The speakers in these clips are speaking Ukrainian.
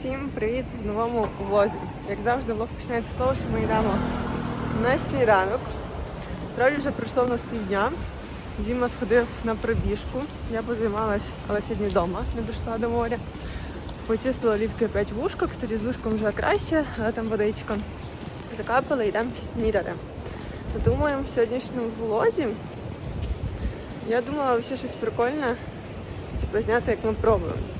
Всім привіт в новому влозі. Як завжди, влог починається з того, що ми йдемо на сніданок. Справді вже пройшло в нас півдня. Діма сходив на пробіжку. Я позаймалась, але сьогодні вдома, не дійшла до моря. Почистила лівки опять вушко. Кстати, з вушком вже краще, але там водичка. Закапали, йдемо снідати. Думаємо в сьогоднішньому влозі. Я думала ще щось прикольне, типу зняти, як ми пробуємо.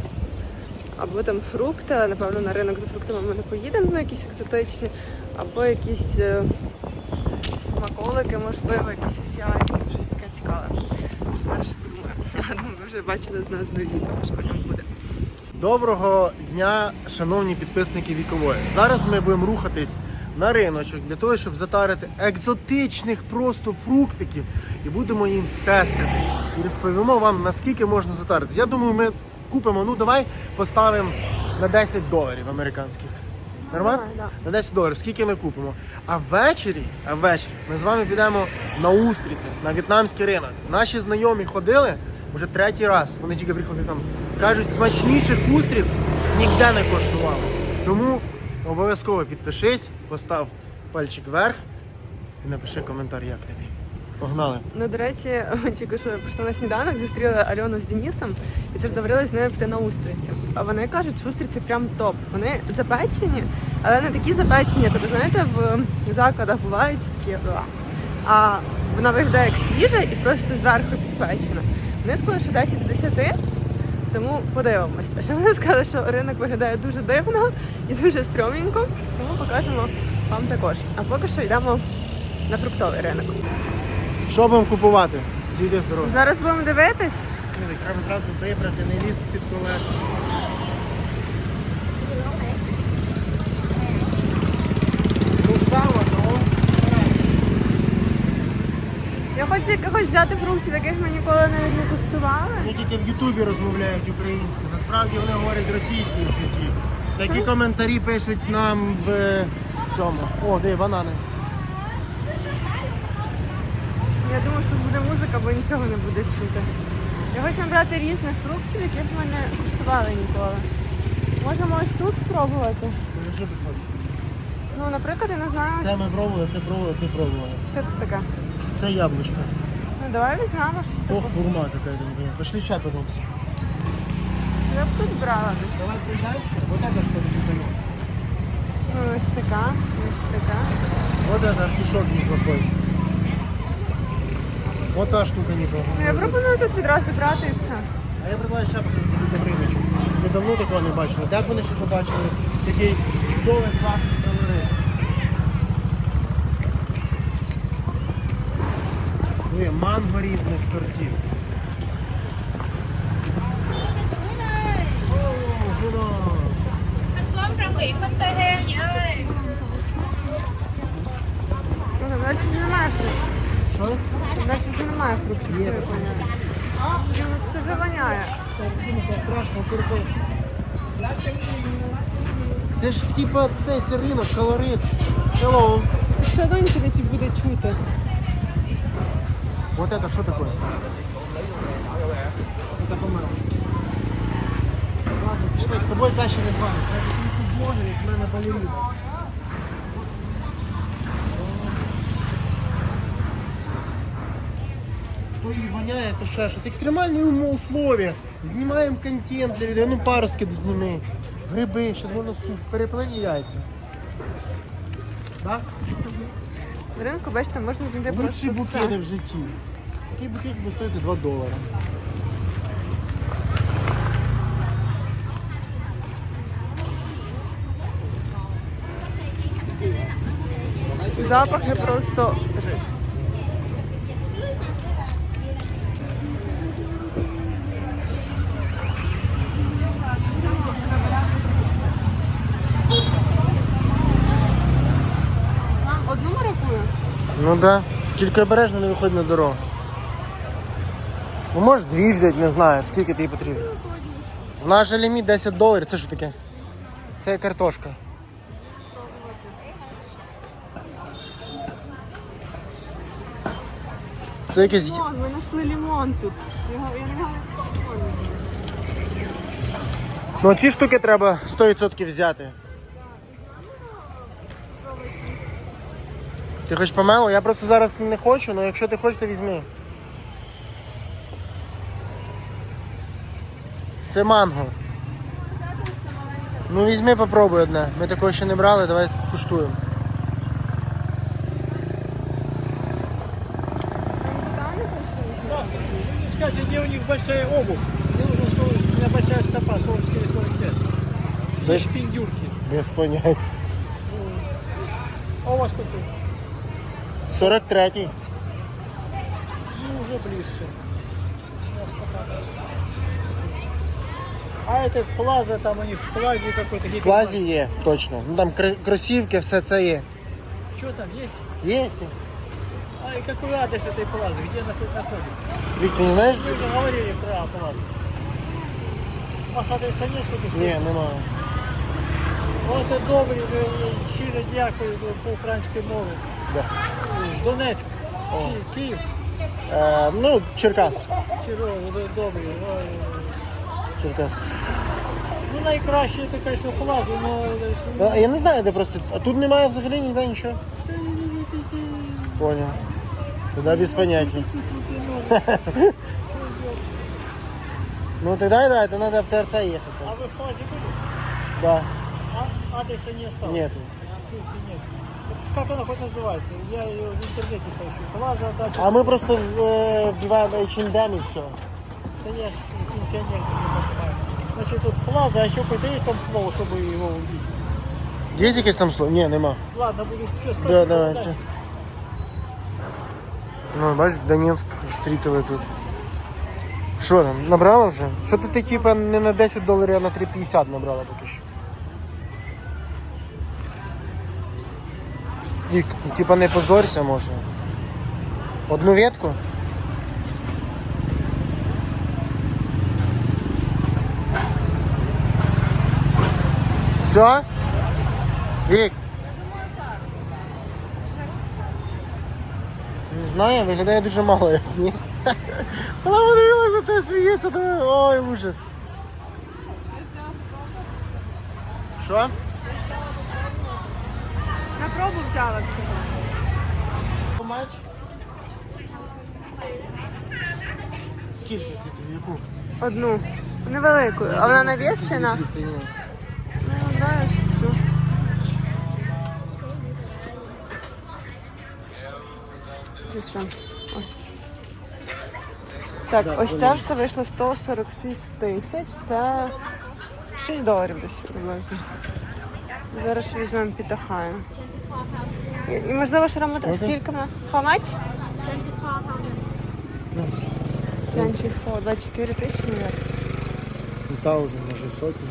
Або там фрукти, напевно на ринок за фруктами ми не поїдемо, ну якісь екзотичні, або якісь е, смаколики, можливо, якісь азіатські, щось таке цікаве. Зараз ще подумаю. Ви вже бачили з нас відео, що ньому буде. Доброго дня, шановні підписники вікової. Зараз ми будемо рухатись на риночок для того, щоб затарити екзотичних просто фруктиків і будемо їм тестити. І розповімо вам, наскільки можна затарити. Я думаю, ми купимо, ну давай поставимо на 10 доларів американських. Нормально? Давай, На 10 доларів, скільки ми купимо. А ввечері, а ввечері ми з вами підемо на устриці, на в'єтнамський ринок. Наші знайомі ходили вже третій раз. Вони тільки приходили там. Кажуть, смачніших устриць ніде не коштували. Тому обов'язково підпишись, постав пальчик вверх і напиши коментар, як тобі. Погнали. Ну, до речі, тільки що прийшли на сніданок, зустріли Альону з Денисом і це ж договорились з нею піти на устриці. А вони кажуть, що устриці прям топ. Вони запечені, але не такі запечені, ви знаєте, в закладах бувають такі. А вона виглядає як свіжа і просто зверху підпечена. Вони сказали, що 10 з 10, тому подивимось. А ще вони сказали, що ринок виглядає дуже дивно і дуже стрьомненько, тому покажемо вам також. А поки що йдемо на фруктовий ринок. Що будемо купувати? Дійди здорово. Зараз будемо дивитись. Треба зразу вибрати, не лізти під колеса. Ну, ну. Я хочу якихось взяти фруктів, яких ми ніколи навіть не куштували. Вони тільки в Ютубі розмовляють українською. Насправді вони говорять російською в житті. Такі коментарі пишуть нам в цьому. О, де банани. Я думаю, буде бо нічого не буде чути. Я хочу брати різних фруктів, яких ми не куштували ніколи. Можемо ось тут спробувати. Ну, Що ти хочеш? Ну, наприклад, я не знаю, Це ми пробували, це пробували, це пробували. що це таке. Це яблучко. Ну давай візьмемо щось Ох, таке. гурма какая-то. непонятная. Пошли ще подивимося. Я б тут брала. Давай приезжайся. Вот это что ли Ну, ось така, ось така. Вот это артишок неплохой. Вот та штука Ну, неплохая. я пропоную тут відразу брати і все. А я предлагаю ще покинути до риночок. Ми давно такого не бачили. Так вони ще побачили такий чудовий класний колорит. Ви манго різних сортів. О, вино. Cơm trong Nguyễn Minh Tây Hen chị ơi Ну, наче вже немає фруктів. Що? Наче вже я вже воняє. Це ж типа це, це ринок, колорит. Hello. Все одно не буде чути. Вот это что такое? Это помело. Ладно, пішли, з тобою краще не знаю. Це такий блогер, як мене балерина. Ой, воняє, то ще щось. Екстремальні умови, условия. Знімаємо контент для людей. Ну паростки зніми. Гриби, зараз можна суп, переплені яйця. Так? На ринку, бачите, можна знайти Лучші просто букети все. в житті. Такий букет буде стоїти 2 долари. Запахи просто жесть. Ну да. Тільки обережно не виходь на дорогу. Ну можеш дві взяти, не знаю, скільки тобі потрібно. Наш же ліміт 10 доларів, це що таке? Це картошка. Це якесь. Лимон, ми знайшли лимон тут. Його, я не знаю. Ну ці штуки треба 100% взяти. Ти хочеш помело? Я просто зараз не хочу, але якщо ти хочеш, то візьми. Це манго. Ну візьми, попробуй одне. Ми такого ще не брали, давай скуштуємо. Скажите, где у них большая обувь? Нужно, что у меня большая стопа, 44-45. Все шпиндюрки. Без поняття. А у вас какой? 43-й. Ну, уже близко. У меня стопа даже. А этот плаза, там у них в плазе какой-то. В клазі є, точно. Ну там кр- кросівки, все це є. Что там есть? Є. А и какой адрес этой плазы? Где она тут находится? Вік, ти не знаєш? Вы уже говорили про плазу. У вас адреса нет, чтобы Ні, немає. Вот і добрі, ви щиро дякую ви по українській мові. Да. Донецьк, Київ, Київ, Е, ну, Черкас. Чирово, ви добрі. Ой. Черкас. Ну найкраще це, звісно, плазу, Ну, але Я не знаю, де просто. А тут немає взагалі ніде нічого. Понял. Тоді без поняття. Ну тогда давай, то надо в ТРЦ ехать. А ви в плазі були? Да. А адреса не осталось? Нету. Ссылки нет. Как она хоть называется? Я ее в интернете поищу. Плаза, дальше. А мы просто э, вбиваем H&M и все. Да я ж пенсионер, не понимаю. Значит, тут плаза, а еще какое-то есть там слово, чтобы его увидеть? Є якесь там слово? Ні, нема. Ладно, буду все Да, спасибо. давайте. Ну, бачиш, Донецьк зустрітили тут. Що там, набрала вже? Що ти, ти типа не на 10 доларів, а на 3,50 набрала поки що? Ну, типа не позорься може. Одну ветку? Все? Вік? Не знаю, виглядає дуже мало, як ні. Вона подивилась на те, сміється, ой, ужас. Що? Пробу взяла всього. Скільки ти тобі яку? Одну. Невелику. А вона на вес? Ну, знаєш, цю. This one. Ой. Так, ось це все вийшло 146 тисяч. Це 6 доларів десь приблизно. Зараз візьмемо підахаю. І, можливо, ще рамата. Скільки вона? How much? 24, 24 тисячі, мабуть. Таузен, може сотні.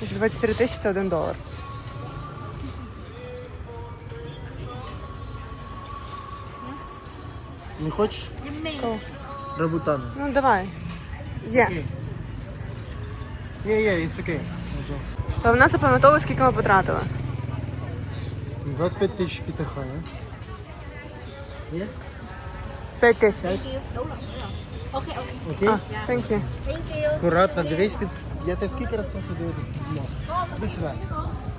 24 тисячі це 1 долар. Не хочеш? Кого? Ну давай. Є. Є, є, it's okay. То в нас запам'ятовує, скільки ми потратили. 25 тисяч пітаха, не? 5 тисяч. Окей? А, thank you. Акуратно, дивись під... Я тебе скільки раз просто? Іди сюди.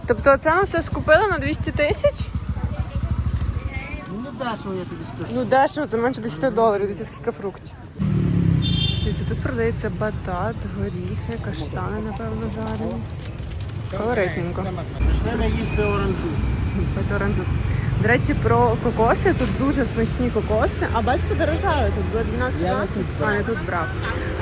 Тобто це ми все скупили на 200 тисяч? Ну не дешево, я тобі скажу. Ну дешево, це менше 10 доларів, дивіться скільки фруктів. Дивіться, тут продається батат, горіхи, каштани, напевно, жарені. Колоритненько. Пішли ми їсти оранжус. Оранжус. До речі, про кокоси. Тут дуже смачні кокоси. А бач, подорожали тут до 12 років. А, не тут брав.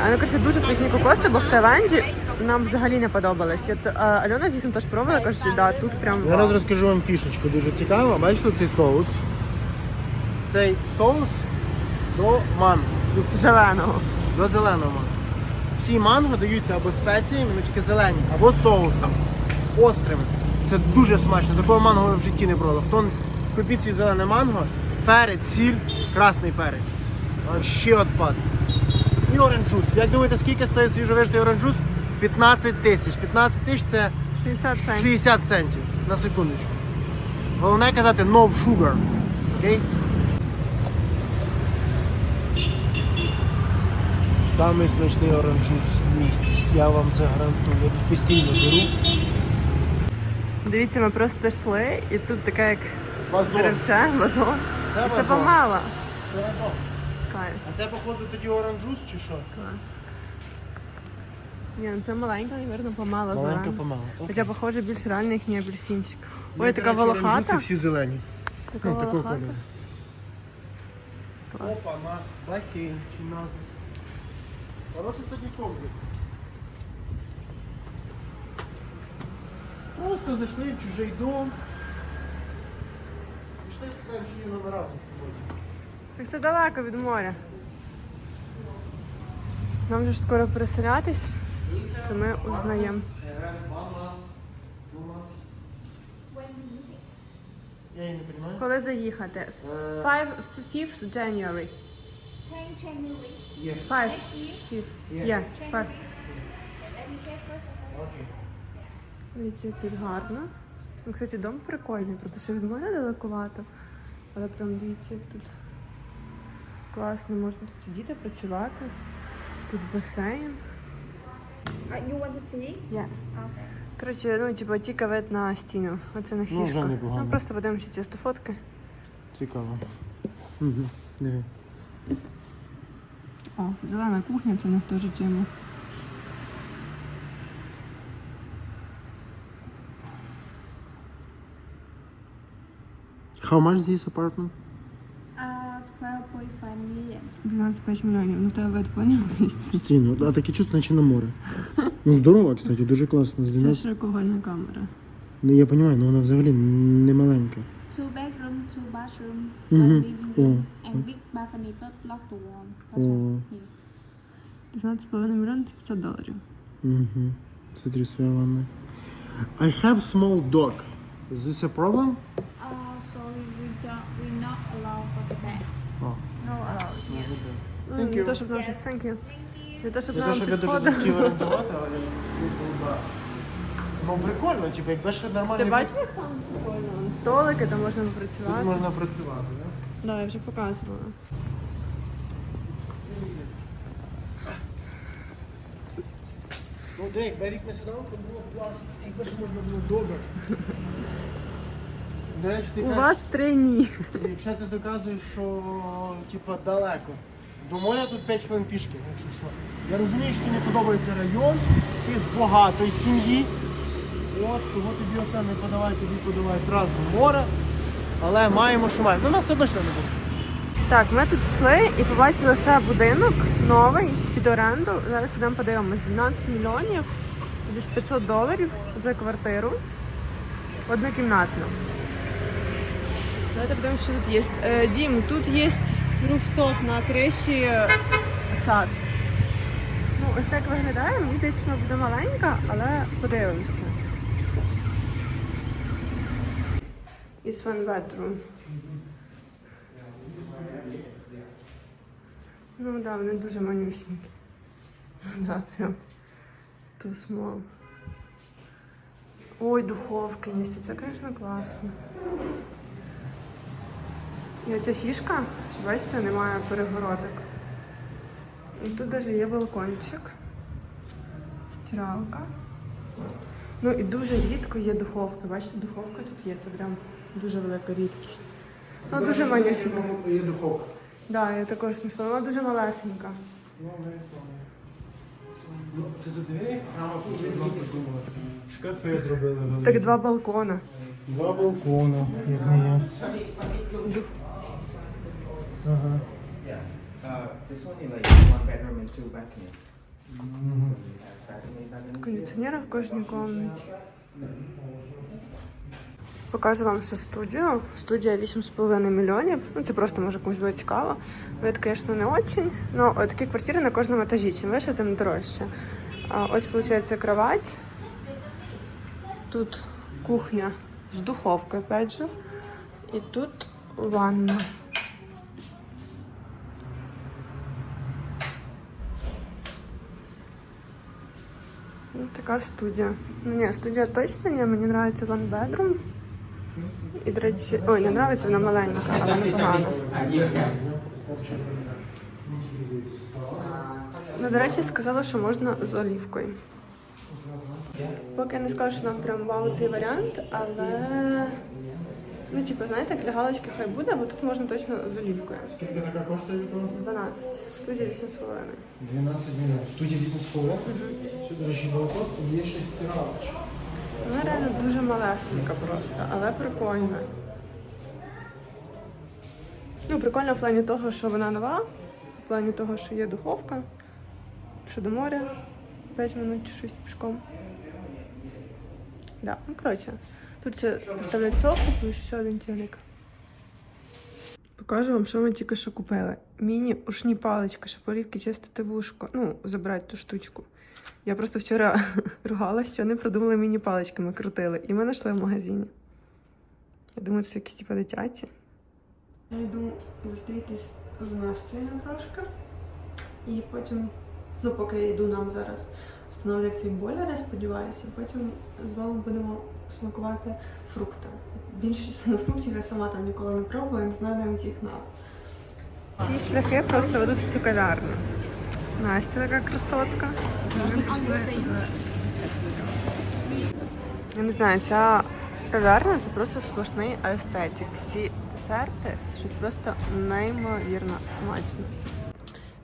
А, ну, коротше, дуже смачні кокоси, бо в Таїланді нам взагалі не подобалось. От, а, Альона з Дісом теж пробувала, каже, да, тут прям Зараз вау. розкажу вам фішечку, дуже цікаво. Бачите цей соус? Цей соус до манго. зеленого. До зеленого. Всі манго даються або спеціями, ну тільки зелені, або соусом. Острим. Це дуже смачно. Такого манго ви в житті не пробували. Хто купіть ці зелене манго, перець, сіль, красний перець. Ще отпад. І оранжус. Як думаєте, скільки стоїть свіжовижний оранжус? 15 тисяч. 15 тисяч це 60 центів. 60 центів на секундочку. Головне казати no sugar. Окей? Самий смачний оранжус в місті. Я вам це гарантую. Я тут постійно беру. Дивіться, ми просто йшли, і тут така як Вазон. деревце, вазон. Це І це вазон. помало. Це вазон. Кайф, А це, походу, тоді оранжус чи що? клас. Ні, ну це маленька, мабуть, помало Маленька зелена. помала. Хоча, похоже, більш реально їхній апельсинчик. Ой, така волохата. всі зелені. Така Ну, такого волохата. кольору. Опа, на басейн чи назва. Хороший сьогодні комплекс. Просто зайшли в чужий дом. Пішли скажемо, чи є номера сьогодні. Так це далеко від моря. Нам же ж скоро переселятись, то ми узнаємо. Я її не розумію. Коли заїхати? 5 5th January. Change January. Є. 5. Next year. 5. Є. Yeah, 5. January. Дивіться, як тут гарно. Ну, кстати, дом прикольний, просто що від мене далекувато. Але прям дивіться, як тут класно, можна тут сидіти, працювати. Тут басейн. You want to see? Yeah. Okay. Коротше, ну, типу, тільки вид на стіну. Оце на фішку. вже непогано. Ну, просто подивимося ці 100 фотки. Цікаво. Угу. Диви. О, зелена кухня, це не в них теж тема. How much this apartment? Uh, 12.5 million. 12 мільйонів. Ну, тебе поняв? Стіну. А таке чувство, наче на море. Ну здорово, кстати, дуже класно. Це 12. широкогольна камера. Ну я розумію, але вона взагалі не маленька. Two bedroom, two bathroom, Mhm. one living room, and big balcony, but block the wall. That's Oh. all. Yeah. 15,5 мільйонів це 500 доларів. Угу. Смотри, своя ванна. I have small dog. Is this a problem? Don't, we not allow for the pet. No allowed. Yeah. Ну, Thank не you. те, щоб нам щось thank you. Thank you. Не те, щоб Я нам те, я дуже підходили. хотів орендувати, але я Ну прикольно, типу, якби ще нормально. Ти бачиш, як там прикольно? Столики, там можна Тут попрацювати. можна працювати, так? Да, я вже показувала. Ну де, якби рік не сюди, то було б класно. Якби ще можна було добре. До речі, ти У кажеш, вас три ні. якщо ти доказуєш, що типа далеко. До моря тут 5 хвилин пішки, якщо що. Я розумію, що тобі не подобається район, ти з багатої сім'ї. От, того тобі оце не подавай, тобі подавай зразу море. Але маємо, що маємо. Ну нас одно не буде. Так, ми тут йшли і побачили ще будинок новий під оренду. Зараз підемо подивимось. 12 мільйонів, десь 500 доларів за квартиру. Однокімнатну. Давайте подивимось, що тут є. Е, Дім, тут є руфтоп на криші е, сад. Ну, ось так виглядає. Мені здається, вона буде маленька, але подивимося. It's one bedroom. Ну да, вони дуже манюсінькі. Да, прям too small. Ой, духовка є. Це, звісно, класно. І оця фішка, що бачите, немає перегородок. І тут навіть є балкончик. Стиралка. Ну і дуже рідко є духовка. Бачите, духовка тут є, це прям дуже велика рідкість. Ну, дуже манюсінька. Є духовка. Да, я також знайшла. Вона дуже малесенька. Ну, Це прямо тут придумали. Шкафи зробили. Так два балкона. Два балкона, як не є. Ага. Uh, this one is like one bedroom and two balcony. So we have balcony, balcony. Кондиціонер в кожній кімнаті. Покажу вам ще студію. Студія 8,5 мільйонів. Ну, це просто може комусь буде цікаво. Вид, звісно, не очень. Ну, такі квартири на кожному етажі. Чим вище, тим дорожче. А, ось, виходить, кровать. Тут кухня з духовкою, опять же. І тут ванна. Ну, така студія. Ну, ні, студія точно ні, мені подобається one bedroom. І, до речі, ой, не подобається, вона маленька, але непогана. Ну, до речі, сказала, що можна з олівкою. Поки я не скажу, що нам прям вау цей варіант, але. Ну, типу, знаєте, для галочки хай буде, бо тут можна точно з олівкою. Скільки така коштує вікно? 12. Студія 8,5. 12 гривень. Студія бізнес форе. Ще, до речі, балкон, є ще стиралочка. Вона реально дуже малесенька просто, але прикольна. Ну, прикольно в плані того, що вона нова, в плані того, що є духовка, що до моря 5 минут чи 6 пішком. Да, ну коротше, тут ще поставлять софу, плюс ще один телек. Покажу вам, що ми тільки що купили. Міні-ушні палички, щоб олівки чистити вушко. Ну, забрати ту штучку. Я просто вчора ругалась, що вони продумали міні-паличками крутили. І ми знайшли в магазині. Я думаю, це якісь типу дитячі. Я йду зустрітись з Настю на трошки. І потім, ну поки я йду, нам зараз встановлять ці бойлери, сподіваюся, і потім з вами будемо смакувати фрукти. Більшість фруктів я сама там ніколи не пробувала, не знаю навіть їх назв. Ці шляхи просто ведуть в цю кав'ярню. Настя така красотка. Я не знаю, ця кав'ярня це просто сплошний естетик. Ці десерти щось просто неймовірно смачне.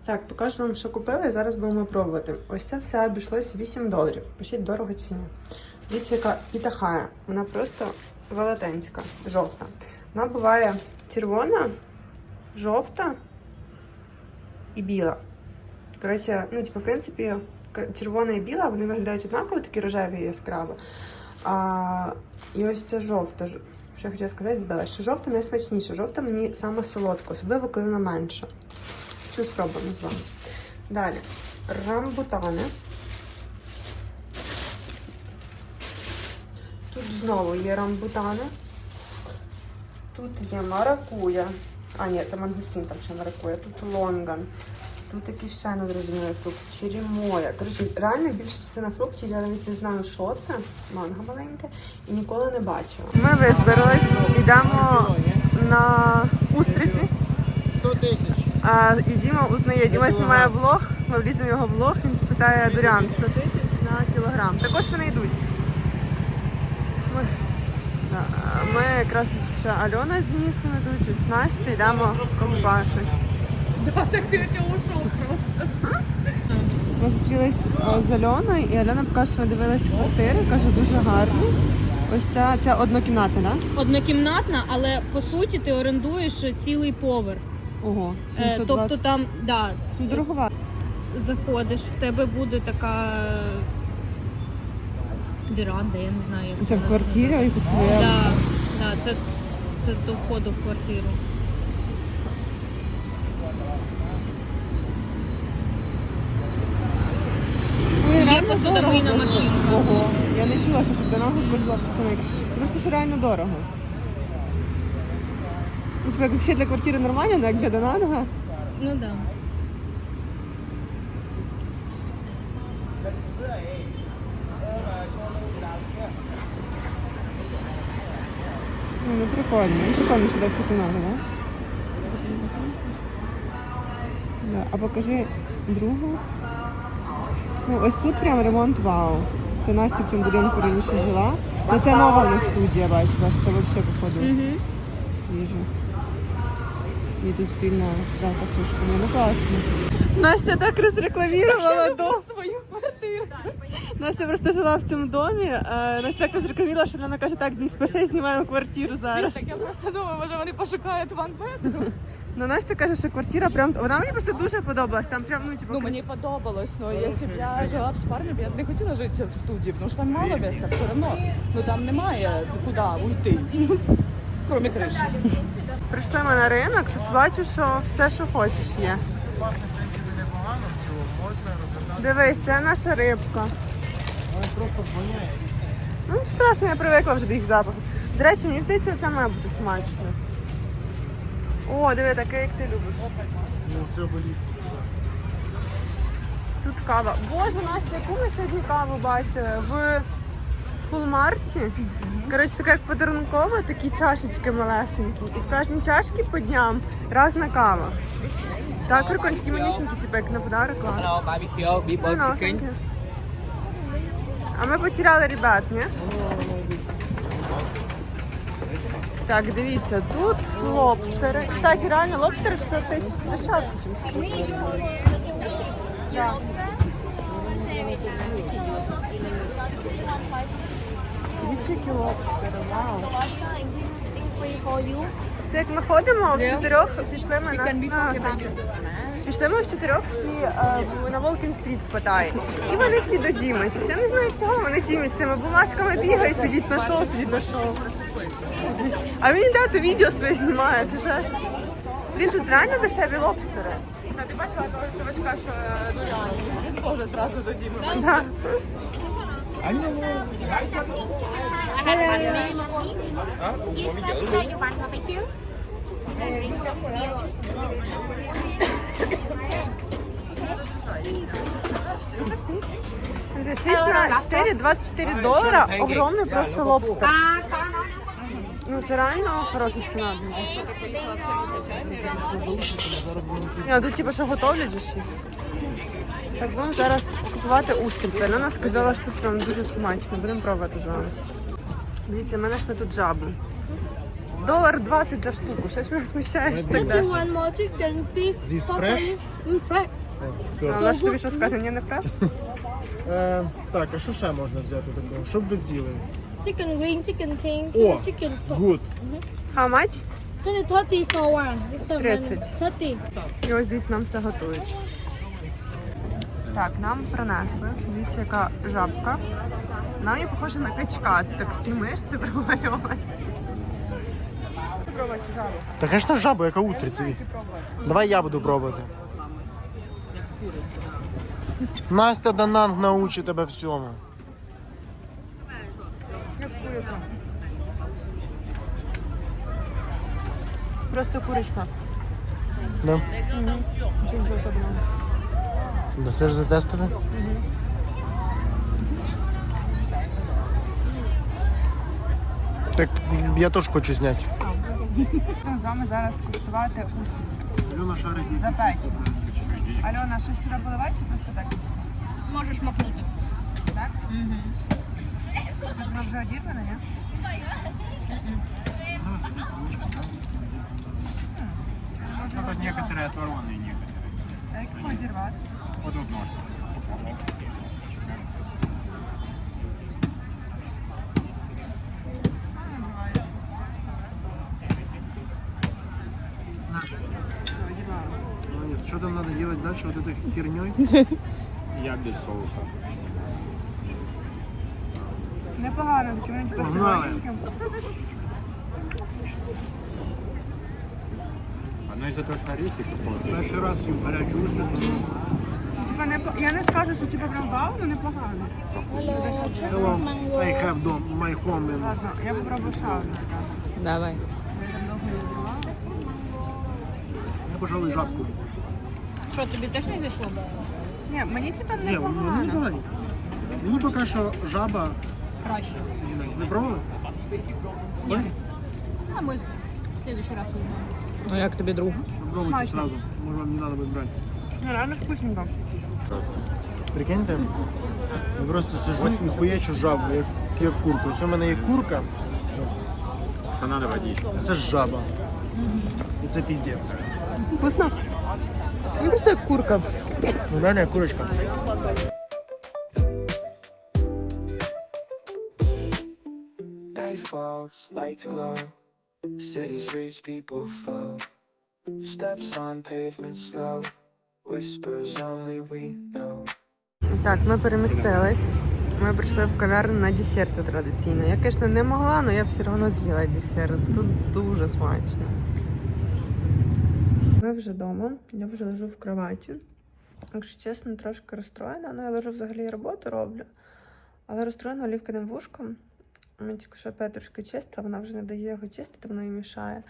Так, покажу вам, що купили, і зараз будемо пробувати. Ось це все обійшлось 8 доларів. Пишіть дорого чи ні. Дивіться, яка пітахая. Вона просто велетенська, жовта. Вона буває червона, жовта і біла. Коротше, ну, типу, в принципі, червона і біла, вони виглядають однаково, такі рожеві і яскраві. А, і ось ця жовта. Що я хотіла сказати, збила, що жовта найсмачніша. Жовта мені саме солодка, особливо коли вона менша. Що спробуємо з вами. Далі. Рамбутани. Тут знову є рамбутани. Тут є маракуя. А, ні, це мангустин, там ще маракуя. Тут лонган. Тут якийсь ще незрозумілий фрукт. Черемоя. Коротше, реально більша частина фруктів, я навіть не знаю, що це. Манго маленьке. І ніколи не бачила. Ми визбирались, йдемо на устриці. 100 тисяч. А, і Діма узнає. Діма знімає влог, ми вліземо в його влог, він спитає Дурян 100 тисяч на кілограм. Також вони йдуть. Ми, да, ми якраз ще Альона з Денисом йдуть, ось Настя, йдемо компашить. Ми зустрілись з Альоною, і Альона покаже, що ми дивились квартири, каже, дуже гарні. Ось ця, ця однокімнатна, так? Однокімнатна, але по суті ти орендуєш цілий поверх. Ого, Е, 720. тобто там да, Дороговато. заходиш, в тебе буде така віранда, я не знаю. Як Це в квартирі, яку твоя Да, да, це, це до входу в квартиру. Є посудомийна машинка. Ого, я не чула, що щоб до ногу коштувала постановка. Просто що реально дорого. Ну, типа, як взагалі для квартири нормально, але як для Донанга. Ну да. Ну, ну прикольно. Ну, прикольно, що далі Донанга, да? Да. А покажи другу. Ну, ось тут прям ремонт вау. Це Настя в цьому будинку раніше жила. Ну це нова в них студія, бачиш, бачиш, це взагалі походу свіже. І тут спільна страта сушка. Ну класно. Настя так розрекламувала дом. Свою квартиру. Настя просто жила в цьому домі. е, Настя так розрекламувала, що вона каже, так, десь пиши, знімаємо квартиру зараз. Так я просто думаю, може вони пошукають one bed. Ну Настя каже, що квартира прям. Вона мені просто дуже подобалась. Там прям, ну, типу, Ну мені подобалось, но якщо б я жила б з парнем, я б не хотіла жити в студії, тому що там мало місця все одно. Ну там немає куди уйти. Кроме криші. Прийшли ми на ринок, тут бачу, що все, що хочеш, є. Дивись, це наша рибка. Ну, страшно, я привикла вже до їх запаху. До речі, мені здається, це має бути смачно. О, диви, таке, як ти любиш. Це боліт. Тут кава. Боже, Настя, яку ми сьогодні каву бачили? В фулмарті. Коротше, така як подарункова, такі чашечки малесенькі. І в кожній чашці по дням різна кава. Так, прикольно, такі манюсінькі, типу, як на подарок. клас. А ми потеряли ребят, ні? Так, дивіться, тут лобстери. Кстати, реально лобстери 600 тисяч дешевше, ніж скрізь. Які лобстери, вау. Це як ми ходимо в чотирьох, пішли ми на, на Пішли ми в чотирьох всі е, на Волкін стріт в Паттайі. І вони всі до Дімитись. Я не знаю, чого вони з цими бумажками бігають, підіть на шоу, підіть. А він да, то відео своє знімає, ти ж. Блін, тут реально дешеві лобстери. А ти бачила того чувачка, що ну реально, світ Боже зразу до Діми. Да. За 6 на 4, 24 долара. Огромний просто лобстер. Ну це реально хороша ціна. Ні, а тут типу що готовлять же їх. Так, будемо зараз купувати устриці. Вона сказала, що тут прям дуже смачно. Будемо пробувати з вами. Дивіться, в мене ж не тут жаби. Долар 20 за штуку. Щось мене смущає. що так more chicken beef This fresh? Mm, fresh. А вона ж тобі що скаже, ні, не фреш? Е, так, а що ще можна взяти такого? Щоб ви з'їли? Chicken wing, chicken king, О, chicken top. гуд. How much? So the 30 for one. It's a 30. 30. І ось дивіться, нам все готують. Так, нам принесли. Дивіться, яка жабка. Вона мені похожа на качка. Так всі мишці промальовані. Спробуйте жабу. Та, звісно, жаба, яка устриці. Давай я буду пробувати. Настя Дананг научить тебе всьому. Просто курочка. Да? Нічого особливого. Дасиш затестити? Так я теж хочу зняти. Будемо з вами зараз куштувати устриці. Альона шарить. Запечені. Альона, щось сюди поливати чи просто так? Можеш макнути. Так? Угу. Воно вже одірване, ні? Ну, тут некоторые оторванные, некоторые. А як його одірвати? Вот тут можно. Что там надо делать дальше вот этой херней? Я без соуса. Непогано, такі вони типу Погнали. Оно из-за того, что орехи какого-то. Перший раз їм гарячу устрицю. Типа не по- я не скажу, що типа прям вау, але непогано. Hello, I have dom, my home in Ладно, я попробую одну. Давай. Я, пожалуй, жабку. Що, тобі теж не зайшло? Ні, мені типа Ні, мені непогано. непогані. Мені поки що жаба. Краще. Не пробували? А ми в следующий раз візьмемо. Ну як тобі друг? Попробуйте Смачно. сразу. Може вам не треба буде брати. Ну, реально вкусненько. Прикиньте, я просто сижу і хуячу жабу, як, як курку. Ось у мене є курка, Что надо водичку. а це ж жаба. І це піздець. Вкусно? Ну просто як курка. Ну реально як курочка. Falls, lights glow. City streets, people flow. Steps on pavement slow. Whispers only we know. Так, ми перемістились. Ми прийшли в кав'ярню на десерти традиційно. Я, звісно, не могла, але я все одно з'їла десерт. Тут дуже смачно. Ми вже вдома, я вже лежу в кроваті. Якщо чесно, трошки розстроєна. Ну, я лежу взагалі роботу роблю. Але розстроєна олівкиним вушком. Ми тільки що петрушки чиста, вона вже не дає його чистити, воно і мішає.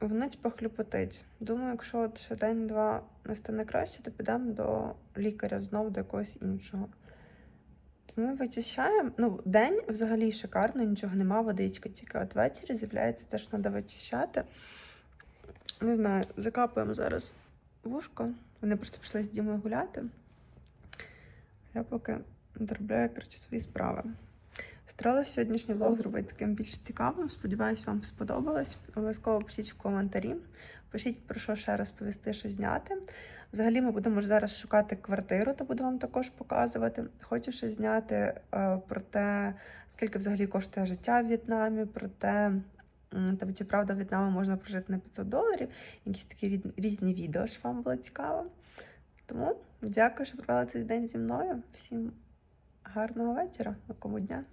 Воно типу хлюпотить. Думаю, якщо от ще день-два не стане краще, то підемо до лікаря знову до якогось іншого. Ми вичищаємо. Ну, день взагалі шикарно, нічого нема, водичка, тільки от ввечері з'являється те, що треба вичищати. Не знаю, закапуємо зараз вушко. Вони просто пішли з Дімою гуляти. Я поки доробляю коротше, свої справи. Старалася сьогоднішній влог зробити таким більш цікавим. Сподіваюсь, вам сподобалось. Обов'язково пишіть в коментарі. Пишіть про що ще розповісти, що зняти. Взагалі, ми будемо зараз шукати квартиру, то буду вам також показувати. Хочу ще зняти е, про те, скільки взагалі коштує життя в В'єтнамі, про те, там, чи правда в В'єтнамі можна прожити на 500 доларів. Якісь такі різні відео, що вам було цікаво. Тому дякую, що провели цей день зі мною. Всім гарного вечора, на кому дня